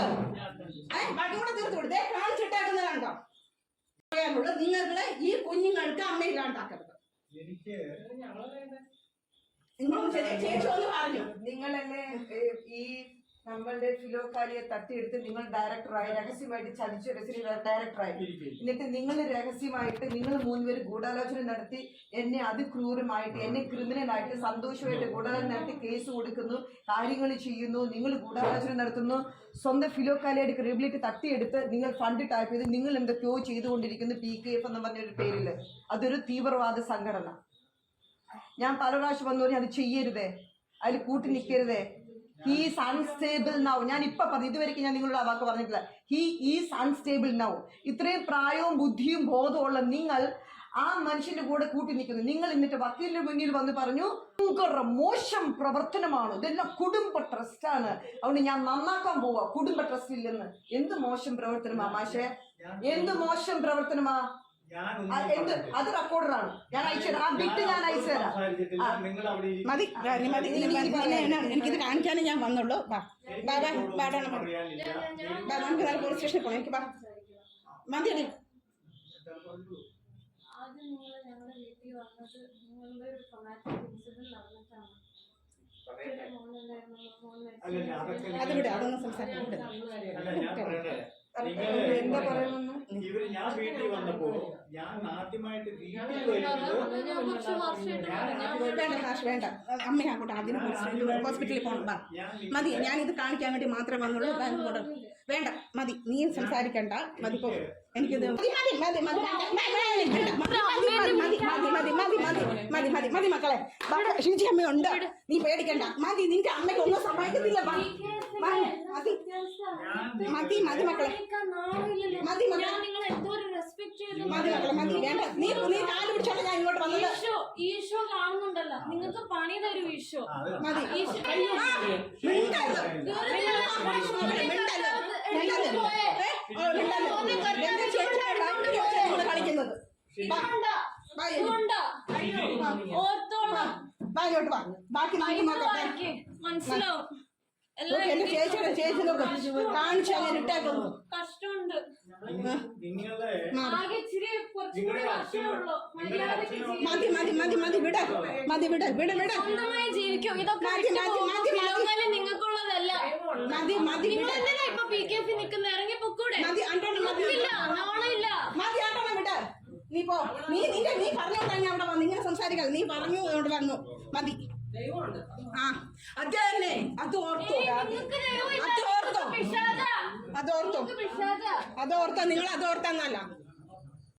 കൊടുത്തോ? ഏഹ് ബാക്കി കൂടെ തീർത്ത് കൊടുത്തേ. കാണിച്ചിട്ടേക്കുന്ന കണ്ടോ? പറയാനുള്ളത് നിങ്ങൾ ഈ കുഞ്ഞുങ്ങൾക്ക് അമ്മ ഇല്ലാണ്ടാക്കരുത്. നിങ്ങളല്ലേ ഈ നമ്മളുടെ ഫിലോക്കാരിയെ തട്ടിയെടുത്ത് നിങ്ങൾ ഡയറക്ടറായി രഹസ്യമായിട്ട് ചതിച്ചു ഡയറക്ടറായി എന്നിട്ട് നിങ്ങൾ രഹസ്യമായിട്ട് നിങ്ങൾ മൂന്നുപേര് ഗൂഢാലോചന നടത്തി എന്നെ അതിക്രൂരമായിട്ട് എന്നെ ക്രിമിനലായിട്ട് സന്തോഷമായിട്ട് ഗൂഢാലോചന നടത്തി കേസ് കൊടുക്കുന്നു കാര്യങ്ങൾ ചെയ്യുന്നു നിങ്ങൾ ഗൂഢാലോചന നടത്തുന്നു. സ്വന്തം ഫിലോക്കാലിയായിട്ട് ക്രിബിലേക്ക് തട്ടിയെടുത്ത് നിങ്ങൾ ഫണ്ട് ടൈപ്പ് ചെയ്ത് നിങ്ങൾ എന്തൊക്കെയോ ചെയ്തുകൊണ്ടിരിക്കുന്നു പി കെ എഫ് എന്ന് പറഞ്ഞൊരു പേരിൽ അതൊരു തീവ്രവാദ സംഘടന. ഞാൻ പല പ്രാവശ്യം വന്നു പറഞ്ഞാൽ അത് ചെയ്യരുതേ. അതിൽ കൂട്ടി നിൽക്കരുതേ ഹീസ് അൺസ്റ്റേബിൾ നൗ ഞാൻ ഇപ്പൊ പറഞ്ഞു ഇതുവരെയ്ക്ക് ഞാൻ നിങ്ങളുടെ ആ വാക്ക് പറഞ്ഞിട്ടില്ല. ഹീ ഈസ് അൺസ്റ്റേബിൾ നൗ ഇത്രയും പ്രായവും ബുദ്ധിയും ബോധമുള്ള നിങ്ങൾ ആ മനുഷ്യന്റെ കൂടെ കൂട്ടി നിൽക്കുന്നു. നിങ്ങൾ എന്നിട്ട് വക്കീലിന്റെ മുന്നിൽ വന്ന് പറഞ്ഞു ഭയങ്കര മോശം പ്രവർത്തനമാണ്? ഇതെല്ലാം കുടുംബ ട്രസ്റ്റാണ് അതുകൊണ്ട് ഞാൻ നന്നാക്കാൻ പോവാ. കുടുംബ ട്രസ്റ്റിൽ നിന്ന്. എന്ത് മോശം പ്രവർത്തനമാ മാഷേ? എന്ത് മോശം പ്രവർത്തനമാ? എന്ത്. അത് റെക്കോർഡറാണ് ഞാൻ അയച്ചു ആ ബിറ്റ് ഞാൻ നിങ്ങൾ അവിടെ മതി. മതി എനിക്കിത് കാണിക്കാനേ ഞാൻ വന്നുള്ളൂ. ബാ ബാബാ ബാടാണ് ബാ നമുക്ക് നാളെ പോലീസ് സ്റ്റേഷനിൽ എനിക്ക് ബാ മതി അടി ആദ്യം വന്നത് നിങ്ങളുടെ അതൊന്നും സംസാരിക്കാൻ എന്താ പറയുന്നത് ഇവർ ഞാൻ വീട്ടിൽ വന്നപ്പോ ഞാൻ ആദ്യമായിട്ട് വീട്ടിൽ വേണ്ട ഹാഷ് വേണ്ട. അമ്മയെ അങ്ങോട്ട് ആദ്യം ഹോസ്പിറ്റലിൽ ഹോസ്പിറ്റലിൽ പോകണം മതി ഞാൻ ഇത് കാണിക്കാൻ വേണ്ടി മാത്രമേ വന്നുള്ളൂ. വേണ്ട മതി. നീ സംസാരിക്കണ്ട. മതി പോ. എനിക്കത് മതി മതി മതി മതി മതി മക്കളെ ഷിജി അമ്മ ഉണ്ട് നീ പേടിക്കണ്ട മതി നിന്റെ അമ്മയ്ക്ക് ഒന്നും സഹായിക്കത്തില്ല മതി മതി മതി മക്കളെ മതി മക്കളെ മതി മക്കളെ മതി വേണ്ട നീ നീ കാൽ പിടിച്ചോണ്ട് ഞാൻ ഇങ്ങോട്ട് വന്നത് ഈശോ കാണുന്നുണ്ടല്ലോ നിങ്ങൾക്ക് പണി തരും ഈശോ മതി മിണ്ടല്ലോ മിണ്ടല്ലോ ബാക്കിലോട്ട് വാ. ബാക്കി നമുക്ക് നോക്കട്ടെ. മനസ്സിലാവും എന്റെ ചേച്ചിയുടെ ചേച്ചി നോക്ക്. കാണിച്ചു അങ്ങനെ ഇട്ടേക്കുന്നു കഷ്ടമുണ്ട്. മതി മതി മതി മതി വിട. മതി വിട വിട വിട. ജീവിക്കും. ഇതൊക്കെ മതി മതി മതി മതി. നിങ്ങൾക്കുള്ളതല്ല. മതി മതി ഇപ്പൊ പി കെ എഫ് നിൽക്കുന്ന ഇറങ്ങി പൊക്കൂടെ മതി മതി. നീ പോ നീ നിന്റെ നീ പറഞ്ഞോണ്ടാ ഞാൻ അവിടെ വന്നു ഇങ്ങനെ സംസാരിക്കാതെ നീ പറഞ്ഞു ഇവിടെ വന്നു മതി. ആ. അത് തന്നെ അത് ഓർത്തോ. അത് ഓർത്തോ. അത് ഓർത്തോ പിശാചാ. അത് ഓർത്തോ നിങ്ങൾ അത് ഓർത്താന്നല്ല